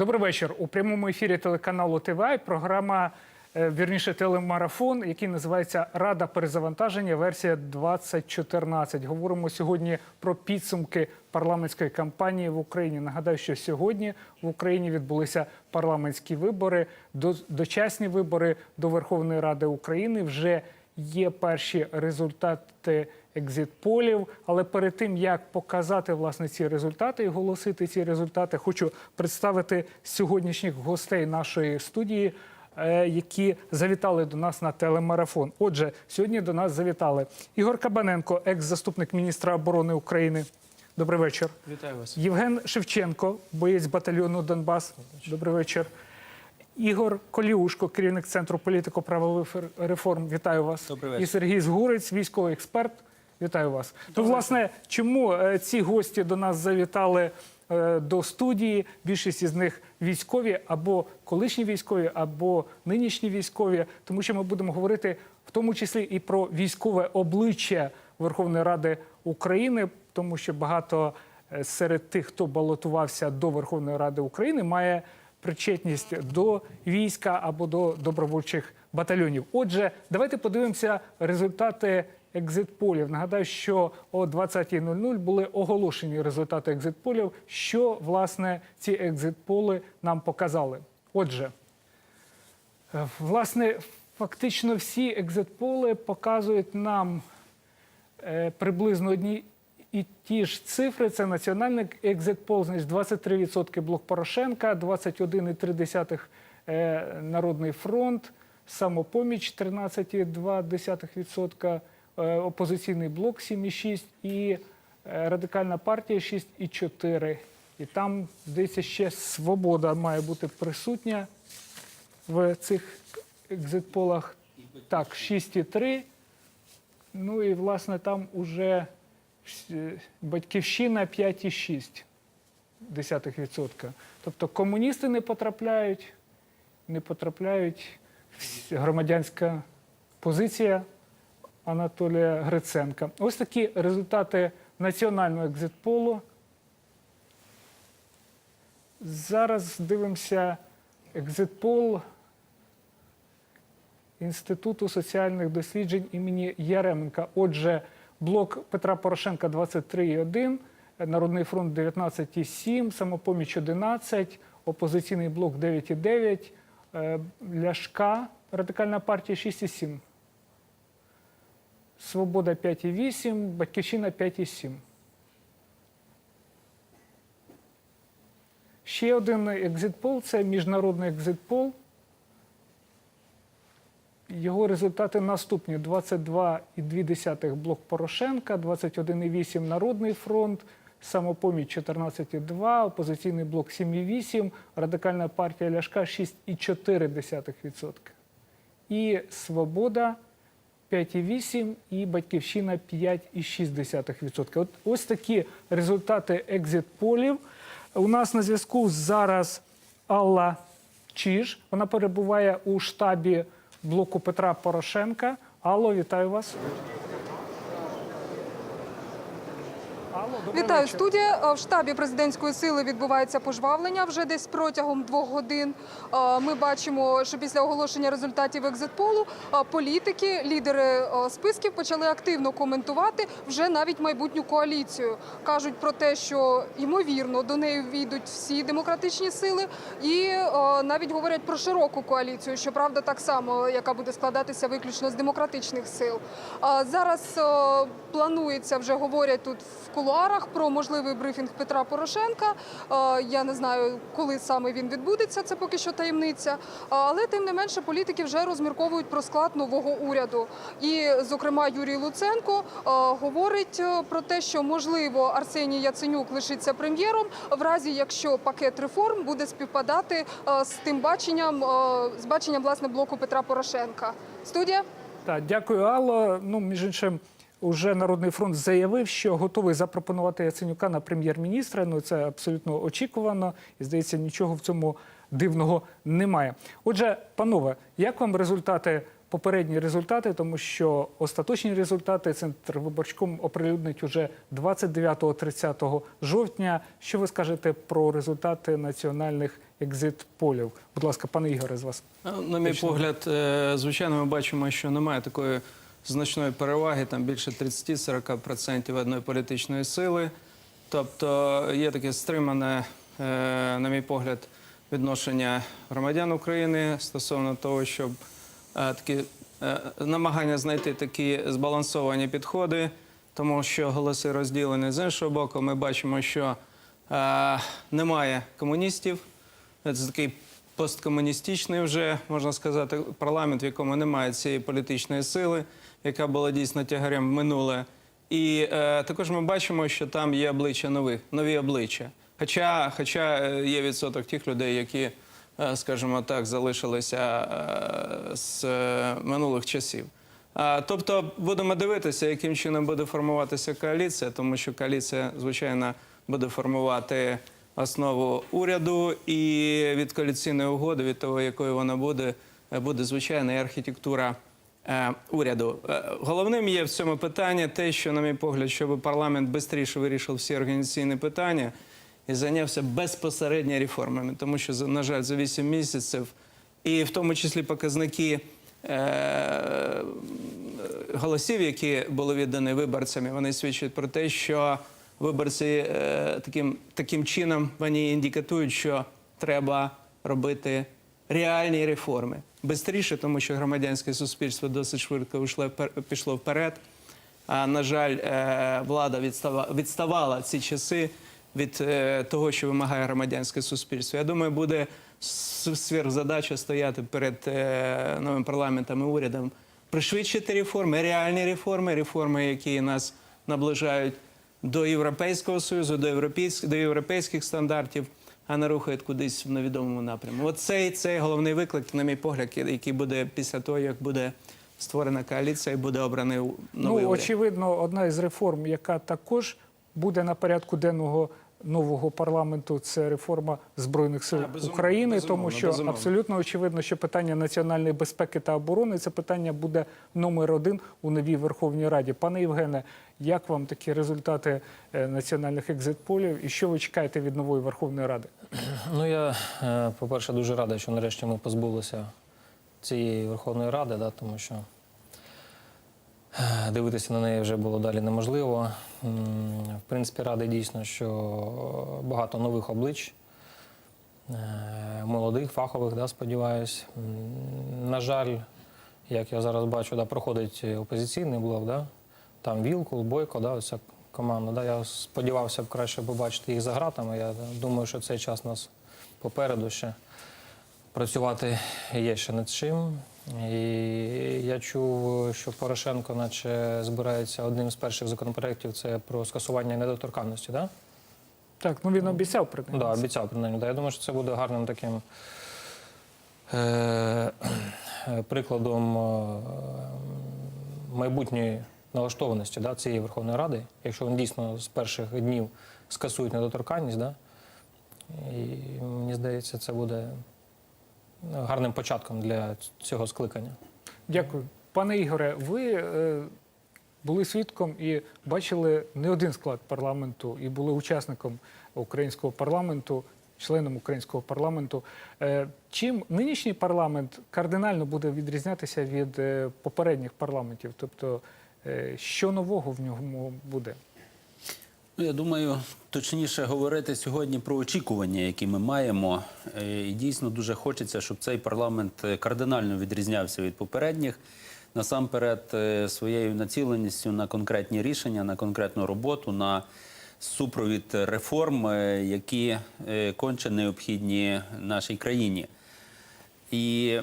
Добрий вечір. У прямому ефірі телеканалу ТВА програма, е, вірніше, телемарафон, який називається Рада перезавантаження. Версія 2014. Говоримо сьогодні про підсумки парламентської кампанії в Україні. Нагадаю, що сьогодні в Україні відбулися парламентські вибори, до- дочасні вибори до Верховної Ради України. Вже є перші результати екзит-полів. Але перед тим як показати власне ці результати і оголосити ці результати, хочу представити сьогоднішніх гостей нашої студії. е, Які завітали до нас на телемарафон. Отже, сьогодні до нас завітали Ігор Кабаненко, екс-заступник міністра оборони України. Добрий вечір. Вітаю вас. Євген Шевченко, боєць батальйону Донбас. Добрий вечір. Ігор Коліушко, керівник центру політико-правових реформ. Вітаю вас. Добрий вечір. І Сергій Згурець, військовий експерт. Вітаю вас. Ну, власне, чому е, ці гості до нас завітали е, до студії? Більшість із них військові або колишні військові, або нинішні військові, тому що ми будемо говорити в тому числі і про військове обличчя Верховної Ради України, тому що багато е, серед тих, хто балотувався до Верховної Ради України, має причетність до війська або до добровольчих батальйонів. Отже, давайте подивимося результати екзит-полів. Нагадаю, що о 20.00 були оголошені результати екзит-полів. Що власне ці екзит-поли нам показали? Отже, е, власне, фактично всі екзит-поли показують нам е, приблизно одні і ті ж цифри. Це національний екзит-пол, значить 23% блок Порошенка, 21,3% е, Народний фронт, самопоміч 13,2%, е, опозиційний блок 7,6% і е, радикальна партія 6,4%. І там, здається, ще свобода має бути присутня в цих екзит-полах. Так, 6,3%. Ну і власне там уже е, батьківщина 5,6 десятих Тобто комуністи не потрапляють, не потрапляють громадянська позиція Анатолія Гриценка. Ось такі результати національного екзитполу. Зараз дивимося екзитпол Інституту соціальних досліджень імені Яременка. Отже, блок Петра Порошенка 23,1, Народний фронт 19,7, самопоміч 11, опозиційний блок 9,9, е, Ляшка, радикальна партія 6,7. Свобода 5,8, Батьківщина 5,7. Ще один екзитпол це міжнародний екзитпол. Його результати наступні: 22,2 блок Порошенка, 21,8 Народний фронт, самопоміч 14,2, опозиційний блок 7,8, радикальна партія Ляшка 6,4%. І Свобода 5,8 і Батьківщина 5,6%. От ось такі результати екзит-полів. У нас на зв'язку зараз Алла Чиж. Вона перебуває у штабі блоку Петра Порошенка. Алло, вітаю вас. Алло, добрий Вітаю студія. Е, В штабі президентської сили відбувається пожвавлення вже десь протягом двох годин. Е, Ми бачимо, що після оголошення результатів екзитполу е, політики, лідери списків почали активно коментувати вже навіть майбутню коаліцію. кажуть про те, що ймовірно до неї війдуть всі демократичні сили, і навіть говорять про широку коаліцію. Щоправда, так само, яка буде складатися виключно з демократичних сил. Зараз планується вже говорять тут в кулуарах про можливий брифінг Петра Порошенка. Е, Я не знаю, коли саме він відбудеться. Це поки що таємниця. Але тим не менше політики вже розмірковують про склад нового уряду. І, зокрема, Юрій Луценко е, говорить е, про те, що можливо Арсеній Яценюк лишиться прем'єром, в разі якщо пакет реформ буде співпадати е, з тим баченням, е, з баченням власне блоку Петра Порошенка. Студія. Так, дякую, Алло. Ну, між іншим, уже Народний фронт заявив, що готовий запропонувати Яценюка на прем'єр-міністра. Ну це абсолютно очікувано, і здається, нічого в цьому дивного немає. Отже, панове, як вам результати попередні результати, тому що остаточні результати Центр виборчком оприлюднить уже 29-30 жовтня. Що ви скажете про результати національних екзит-полів? Будь ласка, пане Ігоре, з вас. Ну, На мій погляд, е, звичайно, ми бачимо, що немає такої значної переваги, там більше 30-40% одної політичної сили. Тобто є таке стримане, е, на мій погляд, відношення громадян України стосовно того, щоб е, такі е, намагання знайти такі збалансовані підходи, тому що голоси розділені. З іншого боку, ми бачимо, що немає комуністів. Це такий посткомуністичний вже, можна сказати, парламент, в якому немає цієї політичної сили, яка була дійсно тягарем минуле. І е, також ми бачимо, що там є обличчя нових, нові обличчя. Хоча, хоча е, є відсоток тих людей, які, е, скажімо так, залишилися е, з е, минулих часів. А, Тобто будемо дивитися, яким чином буде формуватися коаліція, тому що коаліція, звичайно, буде формувати основу уряду і від коаліційної угоди, від того, якою вона буде, е, буде звичайно і архітектура е, уряду. Е, Головним є в цьому питанні те, що, на мій погляд, щоб парламент швидше вирішив всі організаційні питання і зайнявся безпосередньо реформами, тому що, на жаль, за 8 місяців, і в тому числі показники. голосів, які були віддані виборцями, вони свідчать про те, що виборці е, таким, таким чином вони індикатують, що треба робити реальні реформи. Бистріше, тому що громадянське суспільство досить швидко пішло вперед. А на жаль, е, влада відстава, відставала ці часи від е, того, що вимагає громадянське суспільство. Я думаю, буде сверхзадача стояти перед новим парламентом і урядом пришвидшити реформи, реальні реформи, реформи, які нас наближають до Європейського Союзу, до європейських, до європейських стандартів, а не рухають кудись в невідомому напрямку. Оцей цей, головний виклик, на мій погляд, який буде після того, як буде створена коаліція і буде обраний новий ну, уряд. очевидно, одна із реформ, яка також буде на порядку денного нового парламенту, це реформа збройних сил А, безумовно, України, безумовно, тому що безумовно. абсолютно очевидно, що питання національної безпеки та оборони це питання буде номер один у новій Верховній Раді. Пане Євгене, як вам такі результати е, національних екзит-полів і що ви чекаєте від нової Верховної Ради? Ну я, е, по-перше, дуже радий, що нарешті ми позбулися цієї Верховної Ради, да, тому що дивитися на неї вже було далі неможливо. В принципі, радий дійсно, що багато нових облич, е, молодих, фахових, да, сподіваюсь. На жаль, як я зараз бачу, да, проходить опозиційний блок, да? там Вілкул, Бойко, да, ця команда. Да? Я сподівався б краще побачити їх за гратами. Я думаю, що цей час нас попереду ще працювати є ще над чим. І я чув, що Порошенко, наче збирається одним з перших законопроєктів це про скасування недоторканності. Да? Так, ну він обіцяв принаймні. Да, обіцяв принаймні. Да. Я думаю, що це буде гарним таким е- прикладом е- майбутньої налаштованості да, цієї Верховної Ради, якщо він дійсно з перших днів скасують недоторканність, да, і мені здається, це буде гарним початком для цього скликання. Дякую. Пане Ігоре, ви е, були свідком і бачили не один склад парламенту, і були учасником українського парламенту, членом українського парламенту. Е, чим нинішній парламент кардинально буде відрізнятися від е, попередніх парламентів? Тобто, е, що нового в ньому буде? Ну, я думаю, точніше говорити сьогодні про очікування, які ми маємо. Е, І дійсно дуже хочеться, щоб цей парламент е, кардинально відрізнявся від попередніх. Насамперед, е, своєю націленістю на конкретні рішення, на конкретну роботу, на супровід реформ, які конче необхідні нашій країні. І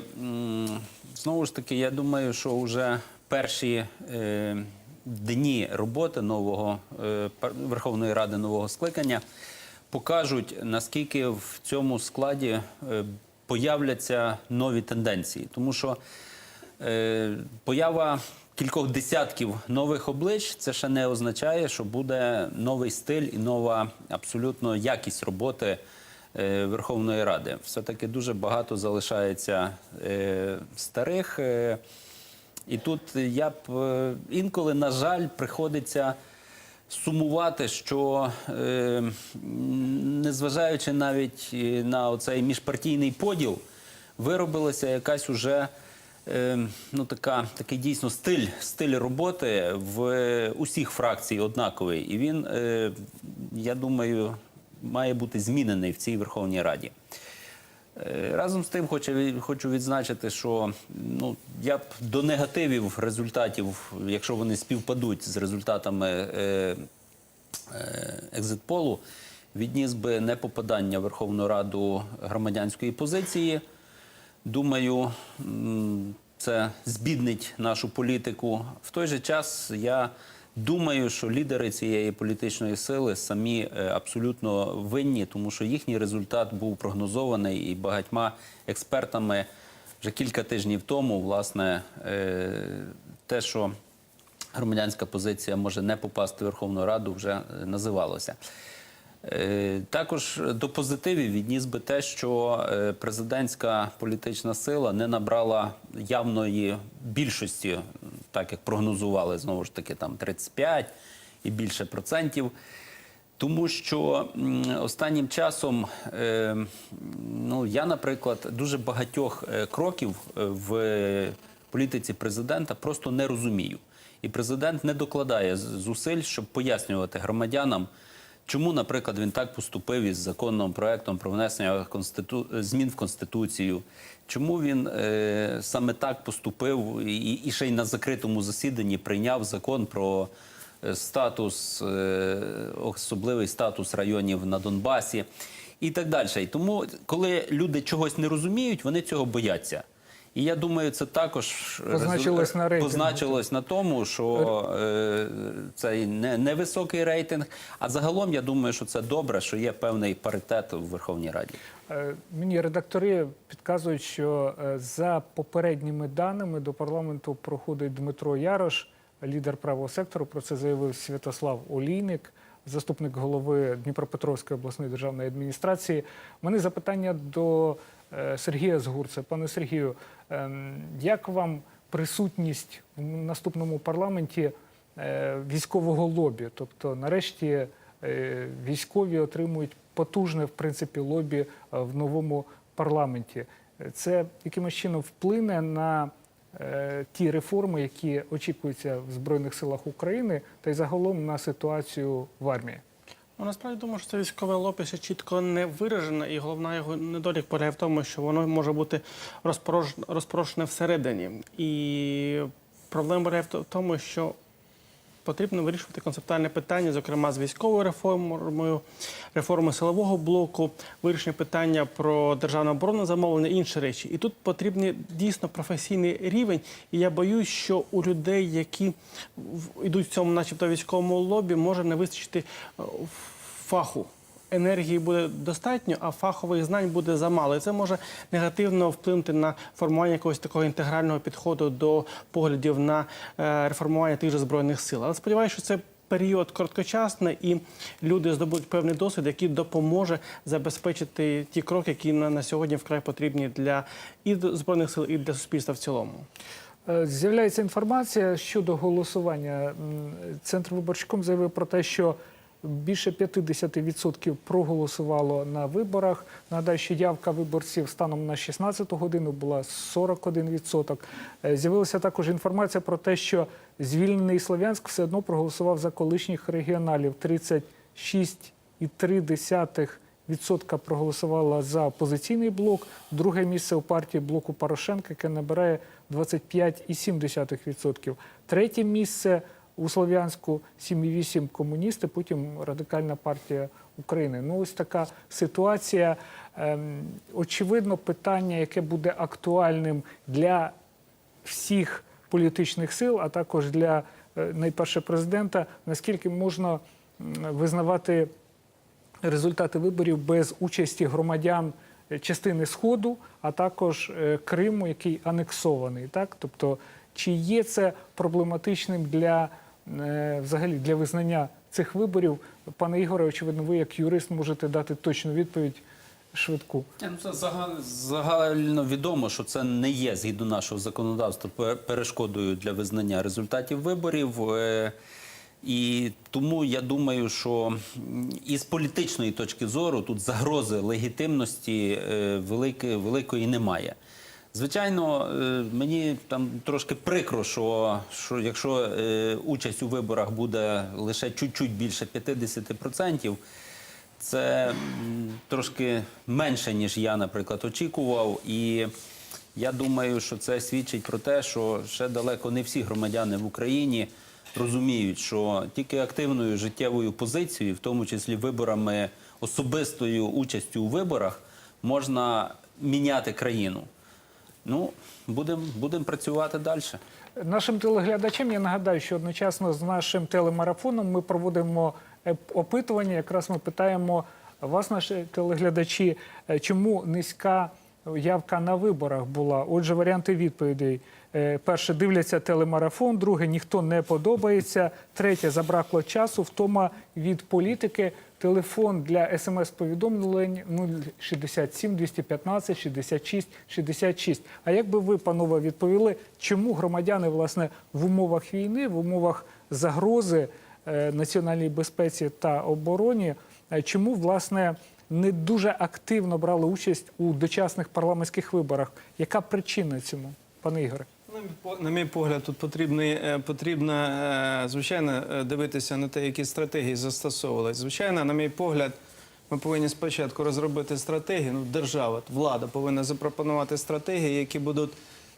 знову ж таки, я думаю, що вже перші дні роботи нового е, Верховної Ради нового скликання покажуть, наскільки в цьому складі е, появляться нові тенденції. Тому що е, поява кількох десятків нових облич це ще не означає, що буде новий стиль і нова абсолютно якість роботи Верховної Ради. Все-таки дуже багато залишається старих. І тут я б е, інколи, на жаль, приходиться сумувати, що е, незважаючи навіть е, на оцей міжпартійний поділ, виробилася якась уже ну, така, такий дійсно стиль, стиль роботи в усіх фракцій однаковий. І він, я думаю, має бути змінений в цій Верховній Раді. Е, Разом з тим хочу, відзначити, що ну, я б до негативів результатів, якщо вони співпадуть з результатами е, е, екзитполу, відніс би не попадання Верховну Раду громадянської позиції. Думаю, це збіднить нашу політику. В той же час я думаю, що лідери цієї політичної сили самі е, абсолютно винні, тому що їхній результат був прогнозований і багатьма експертами вже кілька тижнів тому, власне, е, те, що громадянська позиція може не попасти в Верховну Раду, вже е, називалося. Е, Також до позитивів відніс би те, що е, президентська політична сила не набрала явної більшості, так як прогнозували знову ж таки там 35 і більше процентів. Тому що останнім часом, е, ну я, наприклад, дуже багатьох кроків в політиці президента просто не розумію. І президент не докладає зусиль, щоб пояснювати громадянам, чому, наприклад, він так поступив із законним проектом про внесення конститу... змін в конституцію. Чому він е, саме так поступив і, і ще й на закритому засіданні прийняв закон про е, статус, е, особливий статус районів на Донбасі і так далі. І тому, коли люди чогось не розуміють, вони цього бояться. І я думаю, це також Позначилось на рейтингу. позначилось на тому, що е, це не, невисокий рейтинг. А загалом я думаю, що це добре, що є певний паритет в Верховній Раді. Е, Мені редактори підказують, що е, за попередніми даними до парламенту проходить Дмитро Ярош, лідер правого сектору. Про це заявив Святослав Олійник, заступник голови Дніпропетровської обласної державної адміністрації. У мене запитання до е, Сергія Згурця. Пане Сергію, ем, як вам присутність в наступному парламенті е, військового лобі? Тобто, нарешті е, військові отримують потужне в принципі лобі е, в новому парламенті. Е, Це якимось чином вплине на е, ті реформи, які очікуються в Збройних силах України, та й загалом на ситуацію в армії. Ну, насправді думаю, що це військове лобі ще чітко не виражено, і головна його недолік полягає в тому, що воно може бути розпорошене всередині. І проблема полягає в тому, що потрібно вирішувати концептуальне питання, зокрема з військовою реформою, реформою силового блоку, вирішення питання про державне оборонне замовлення, інші речі. І тут потрібний дійсно професійний рівень. І я боюсь, що у людей, які йдуть в цьому, начебто, військовому лобі, може не вистачити е, фаху. Енергії буде достатньо, а фахових знань буде замало. І це може негативно вплинути на формування якогось такого інтегрального підходу до поглядів на е, реформування тих же збройних сил. Але сподіваюся, що це період короткочасний, і люди здобудуть певний досвід, який допоможе забезпечити ті кроки, які на, сьогодні вкрай потрібні для і збройних сил, і для суспільства в цілому. Е, З'являється інформація щодо голосування. Центр виборчком заявив про те, що більше 50% проголосувало на виборах. Нагадаю, що явка виборців станом на 16 годину була 41%. Е, З'явилася також інформація про те, що звільнений Слов'янськ все одно проголосував за колишніх регіоналів 36,3%. Відсотка проголосувала за опозиційний блок. Друге місце у партії блоку Порошенка, яке набирає 25,7%. Третє місце у Слов'янську 7,8 комуністи, потім Радикальна партія України. Ну ось така ситуація. Ем, очевидно, питання, яке буде актуальним для всіх політичних сил, а також для е, найперше президента, наскільки можна визнавати результати виборів без участі громадян е, частини Сходу, а також е, Криму, який анексований. Так? Тобто, чи є це проблематичним для взагалі для визнання цих виборів? Пане Ігоре, очевидно, ви як юрист можете дати точну відповідь, швидку? Ну, це загально відомо, що це не є згідно нашого законодавства перешкодою для визнання результатів виборів. Е, І тому я думаю, що м, із політичної точки зору тут загрози легітимності е, великої немає. Звичайно, е, мені там трошки прикро, що, що якщо е, участь у виборах буде лише чуть-чуть більше 50%, це трошки менше, ніж я, наприклад, очікував. І я думаю, що це свідчить про те, що ще далеко не всі громадяни в Україні розуміють, що тільки активною життєвою позицією, в тому числі виборами, особистою участю у виборах, можна міняти країну. Ну, будемо будем працювати далі. Нашим телеглядачам я нагадаю, що одночасно з нашим телемарафоном ми проводимо е, опитування. Якраз ми питаємо вас, наші телеглядачі, е, чому низька явка на виборах була. Отже, варіанти відповідей. Е, Перше, дивляться телемарафон, друге, ніхто не подобається. Третє, забракло часу, втома від політики. Телефон для смс-повідомлень 067 215 66 66. А як би ви, панове, відповіли, чому громадяни власне в умовах війни, в умовах загрози е, національній безпеці та обороні, е, чому власне не дуже активно брали участь у дочасних парламентських виборах? Яка причина цьому, пане Ігоре? На мій погляд, тут потрібно, потрібно е, звичайно, е, дивитися на те, які стратегії застосовувалися. Звичайно, на мій погляд, ми повинні спочатку розробити стратегію. Ну, держава, влада повинна запропонувати стратегії, які будуть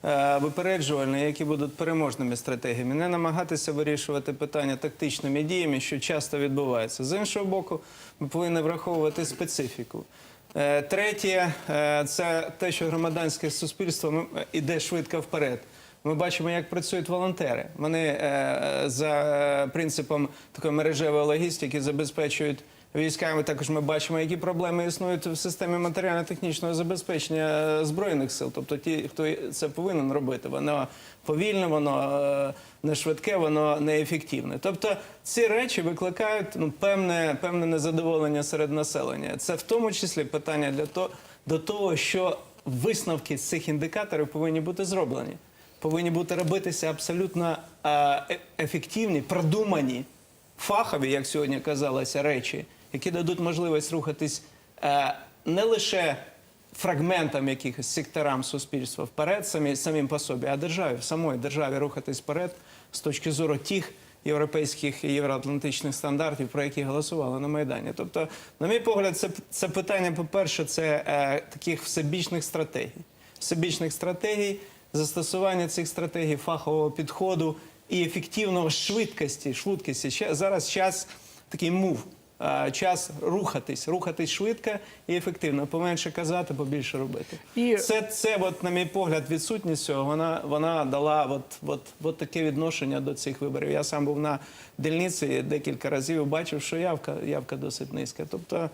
е, випереджувальні, які будуть переможними стратегіями. Не намагатися вирішувати питання тактичними діями, що часто відбувається. З іншого боку, ми повинні враховувати специфіку. Е, Третє е, це те, що громадянське суспільство йде іде швидко вперед. Ми бачимо, як працюють волонтери. Вони е, за принципом такої мережевої логістики забезпечують військами. Також ми бачимо, які проблеми існують в системі матеріально-технічного забезпечення збройних сил. Тобто, ті, хто це повинен робити, воно повільне, воно е, не швидке, воно неефективне. Тобто ці речі викликають ну, певне, певне незадоволення серед населення. Це в тому числі питання для того, до того, що висновки з цих індикаторів повинні бути зроблені. Повинні бути робитися абсолютно е, е- ефективні, продумані, фахові, як сьогодні казалося, речі, які дадуть можливість рухатись е, не лише фрагментам якихось секторам суспільства вперед, самі, самим по собі, а державі, в самої державі рухатись вперед з точки зору тих європейських і євроатлантичних стандартів, про які голосували на Майдані. Тобто, на мій погляд, це, це питання, по-перше, це е, таких всебічних стратегій. Всебічних стратегій, застосування цих стратегій, фахового підходу і ефективного швидкості. швидкості. Ще- Зараз час такий мув. Е, Час рухатись, рухатись швидко і ефективно. Поменше казати, побільше робити. І- Це, це от, на мій погляд, відсутність цього. Вона, вона дала от, от, от таке відношення до цих виборів. Я сам був на дільниці декілька разів і бачив, що явка, явка досить низька. Тобто,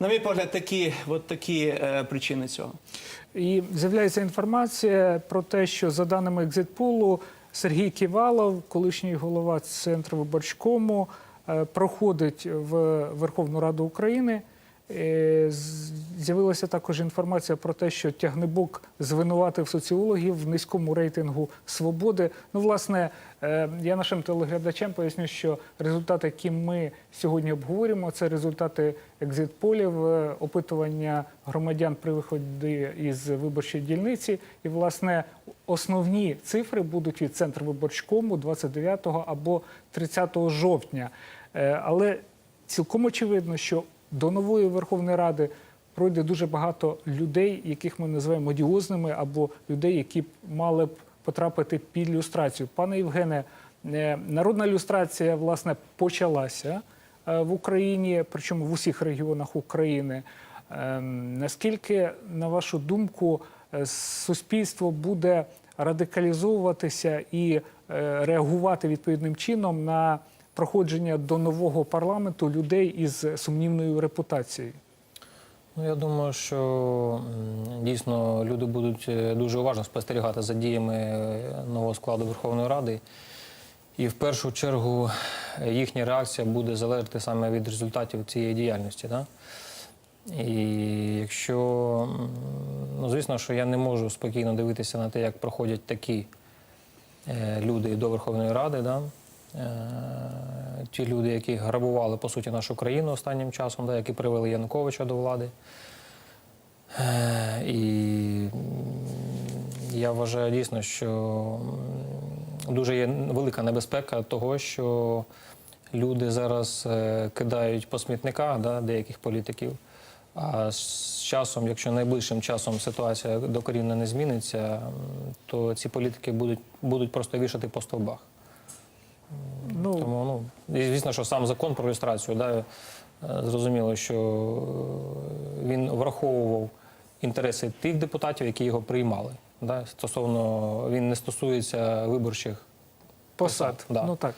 на мій погляд, такі, от такі е, причини цього. І з'являється інформація про те, що за даними екзитполу, Сергій Ківалов, колишній голова центру виборчкому, проходить в Верховну Раду України. Е, З'явилася також інформація про те, що Тягнебок звинуватив соціологів в низькому рейтингу свободи. Ну, власне, е, я нашим телеглядачам поясню, що результати, які ми сьогодні обговорюємо, це результати екзитполів, е, опитування громадян при виході із виборчої дільниці. І, власне, основні цифри будуть від центру виборчкому 29 або 30 жовтня. Е, Але цілком очевидно, що до нової Верховної Ради пройде дуже багато людей, яких ми називаємо одіозними, або людей, які мали б потрапити під люстрацію. Пане Євгене, е, народна люстрація власне почалася е, в Україні, причому в усіх регіонах України. Наскільки, на вашу думку, суспільство буде радикалізовуватися і реагувати відповідним чином на проходження до нового парламенту людей із сумнівною репутацією? Ну, я думаю, що дійсно люди будуть е, дуже уважно спостерігати за діями е, нового складу Верховної Ради. І в першу чергу е, їхня реакція буде залежати саме від результатів цієї діяльності. Да? І якщо, ну звісно, що я не можу спокійно дивитися на те, як проходять такі люди до Верховної Ради, да? Е, ті люди, які грабували по суті нашу країну останнім часом, да? які привели Януковича до влади. Е, І я вважаю дійсно, що дуже є велика небезпека того, що люди зараз е, кидають по смітниках да, деяких політиків. А з часом, якщо найближчим часом ситуація докорінно не зміниться, то ці політики будуть, будуть просто вішати по стовбах. Ну, Тому ну і звісно, що сам закон про люстрацію, да, е, зрозуміло, що е, він враховував інтереси тих депутатів, які його приймали. Да, стосовно він не стосується виборчих посад. да. Ну так.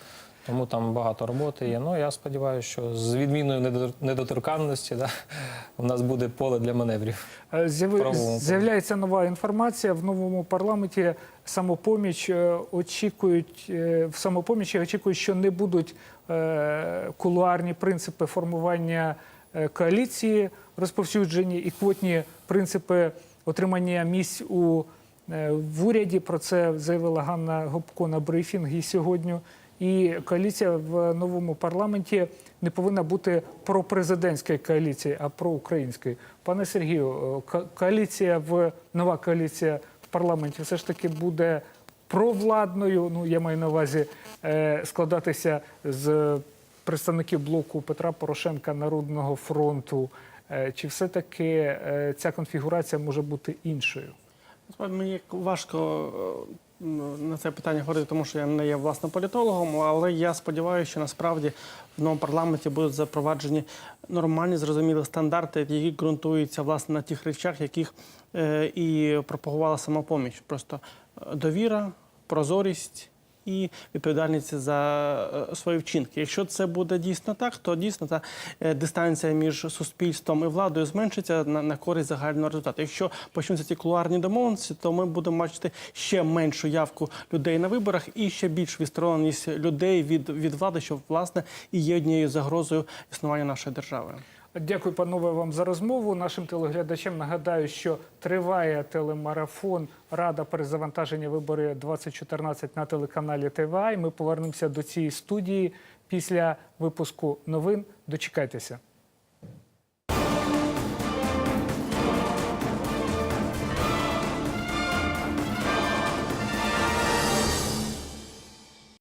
Тому там багато роботи є. Ну я сподіваюся, що з відміною недоторканності да, у нас буде поле для маневрів. Е, З'являється нова інформація в новому парламенті. Самопоміч е, очікують е, в самопомічі очікують, що не будуть кулуарні принципи формування коаліції розповсюджені і квотні принципи отримання місць у в уряді. Про це заявила Ганна Гопко на брифінгі сьогодні. І коаліція в новому парламенті не повинна бути пропрезидентською коаліцією, а проукраїнською. Пане Сергію, е, коаліція в нова коаліція в парламенті все ж таки буде провладною. Ну я маю на увазі е, складатися з представників блоку Петра Порошенка Народного фронту. Е, Чи все-таки ця конфігурація може бути іншою? Мені важко на це питання говорити, тому що я не є власне політологом, але я сподіваюся, що насправді в новому парламенті будуть запроваджені нормальні зрозумілі стандарти, які ґрунтуються власне на тих речах, яких е, і пропагувала самопоміч. Просто е, довіра, прозорість. І відповідальність за е, свої вчинки. Якщо це буде дійсно так, то дійсно та е, дистанція між суспільством і владою зменшиться на, на користь загального результату. Якщо почнуться ці кулуарні домовленості, то ми будемо бачити ще меншу явку людей на виборах і ще більш відстороненість людей від, від влади, що власне і є однією загрозою існування нашої держави. Дякую, панове, вам за розмову. Нашим телеглядачам нагадаю, що триває телемарафон Рада перезавантаження вибори 2014 на телеканалі ТВА. Ми повернемося до цієї студії після випуску новин. Дочекайтеся.